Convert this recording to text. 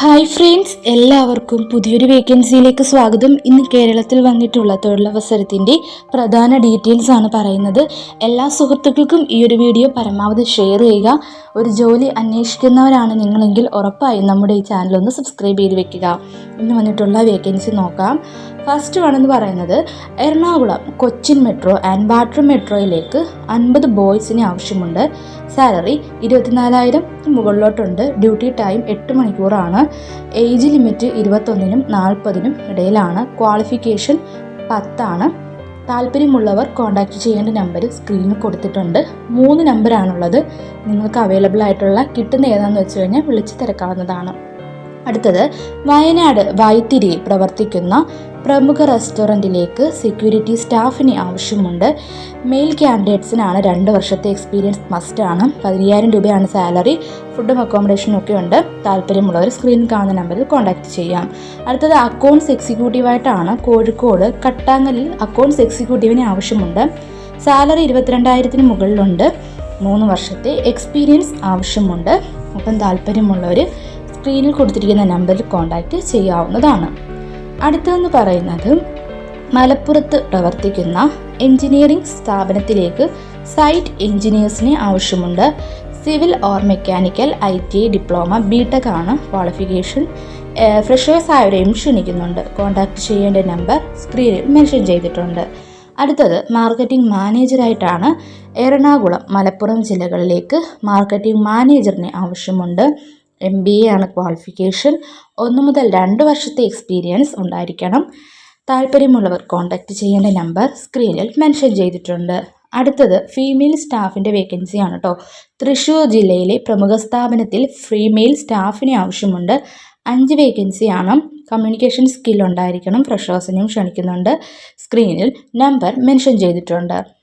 Hi friends എല്ലാവർക്കും പുതിയൊരു വേക്കൻസിയിലേക്ക് സ്വാഗതം. ഇന്ന് കേരളത്തിൽ വന്നിട്ടുള്ള തൊഴിലവസരത്തിന്റെ പ്രധാന ഡീറ്റെയിൽസ് ആണ് പറയുന്നത്. എല്ലാ സുഹൃത്തുക്കൾക്കും ഈ ഒരു വീഡിയോ പരമാവധി ഷെയർ ചെയ്യുക. ഒരു ജോലി അന്വേഷിക്കുന്നവരാണ് നിങ്ങളെങ്കിൽ ഉറപ്പായും നമ്മുടെ ഈ ചാനൽ ഒന്ന് സബ്സ്ക്രൈബ് ചെയ്ത് വെക്കുക. ഇന്ന് വന്നിട്ടുള്ള വേക്കൻസി നോക്കാം. ഫസ്റ്റ് ആണെന്ന് പറയുന്നത് Ernakulam Cochin metro and water മെട്രോയിലേക്ക് അൻപത് ബോയ്സിന് ആവശ്യമുണ്ട്. സാലറി ഇരുപത്തിനാലായിരം മുകളിലോട്ടുണ്ട്. ഡ്യൂട്ടി ടൈം എട്ട് മണിക്കൂറാണ്. ഏജ് ലിമിറ്റ് ഇരുപത്തൊന്നിനും നാൽപ്പതിനും ഇടയിലാണ്. ക്വാളിഫിക്കേഷൻ പത്താണ്. താല്പര്യമുള്ളവർ കോൺടാക്റ്റ് ചെയ്യേണ്ട നമ്പർ സ്ക്രീനിൽ കൊടുത്തിട്ടുണ്ട്. മൂന്ന് നമ്പറാണുള്ളത് നിങ്ങൾക്ക് അവൈലബിൾ ആയിട്ടുള്ള കിട്ടുന്ന ഏതാണെന്ന് വെച്ച് കഴിഞ്ഞാൽ വിളിച്ച് തിരക്കാവുന്നതാണ്. അടുത്തത് വയനാട് വൈത്തിരിയിൽ പ്രവർത്തിക്കുന്ന പ്രമുഖ റെസ്റ്റോറന്റിലേക്ക് സെക്യൂരിറ്റി സ്റ്റാഫിന് ആവശ്യമുണ്ട്. മെയിൽ ക്യാൻഡിഡേറ്റ്സിനാണ് രണ്ട് വർഷത്തെ എക്സ്പീരിയൻസ് മസ്റ്റാണ് പതിനയ്യായിരം രൂപയാണ് സാലറി ഫുഡും അക്കോമഡേഷനും ഒക്കെ ഉണ്ട്. താല്പര്യമുള്ളവർ സ്ക്രീനിൽ കാണുന്ന നമ്പറിൽ കോൺടാക്റ്റ് ചെയ്യാം. അടുത്തത് അക്കൗണ്ട്സ് എക്സിക്യൂട്ടീവായിട്ടാണ് കോഴിക്കോട് കട്ടാങ്ങലിൽ അക്കൗണ്ട്സ് എക്സിക്യൂട്ടീവിന് ആവശ്യമുണ്ട്. സാലറി ഇരുപത്തിരണ്ടായിരത്തിന് മുകളിലുണ്ട്. മൂന്ന് വർഷത്തെ എക്സ്പീരിയൻസ് ആവശ്യമുണ്ട്. അപ്പം താല്പര്യമുള്ളവർ സ്ക്രീനിൽ കൊടുത്തിരിക്കുന്ന നമ്പറിൽ കോൺടാക്റ്റ് ചെയ്യാവുന്നതാണ്. അടുത്തതെന്ന് പറയുന്നത് മലപ്പുറത്ത് പ്രവർത്തിക്കുന്ന എഞ്ചിനീയറിംഗ് സ്ഥാപനത്തിലേക്ക് സൈറ്റ് എഞ്ചിനീയേഴ്സിന് ആവശ്യമുണ്ട്. Civil or mechanical I T I diploma B tech ആണ് ക്വാളിഫിക്കേഷൻ. ഫ്രഷേഴ്സ് ആയവരെയും ക്ഷണിക്കുന്നുണ്ട്. കോൺടാക്ട് ചെയ്യേണ്ട നമ്പർ സ്ക്രീനിൽ മെൻഷൻ ചെയ്തിട്ടുണ്ട്. അടുത്തത് മാർക്കറ്റിംഗ് മാനേജറായിട്ടാണ് എറണാകുളം മലപ്പുറം ജില്ലകളിലേക്ക് മാർക്കറ്റിംഗ് മാനേജറിനെ ആവശ്യമുണ്ട്. എം ബി എ ആണ് ക്വാളിഫിക്കേഷൻ ഒന്ന് മുതൽ രണ്ട് വർഷത്തെ എക്സ്പീരിയൻസ് ഉണ്ടായിരിക്കണം. താല്പര്യമുള്ളവർ കോൺടാക്റ്റ് ചെയ്യേണ്ട നമ്പർ സ്ക്രീനിൽ മെൻഷൻ ചെയ്തിട്ടുണ്ട്. അടുത്തത് ഫീമെയിൽ സ്റ്റാഫിന്റെ വേക്കൻസിയാണ് കേട്ടോ തൃശ്ശൂർ ജില്ലയിലെ പ്രമുഖ സ്ഥാപനത്തിൽ ഫീമെയിൽ സ്റ്റാഫിന് ആവശ്യമുണ്ട്. അഞ്ച് വേക്കൻസിയാണ് കമ്മ്യൂണിക്കേഷൻ സ്കിൽ ഉണ്ടായിരിക്കണം. ഫ്രഷേഴ്സിനെയും ക്ഷണിക്കുന്നുണ്ട്. സ്ക്രീനിൽ നമ്പർ മെൻഷൻ ചെയ്തിട്ടുണ്ട്.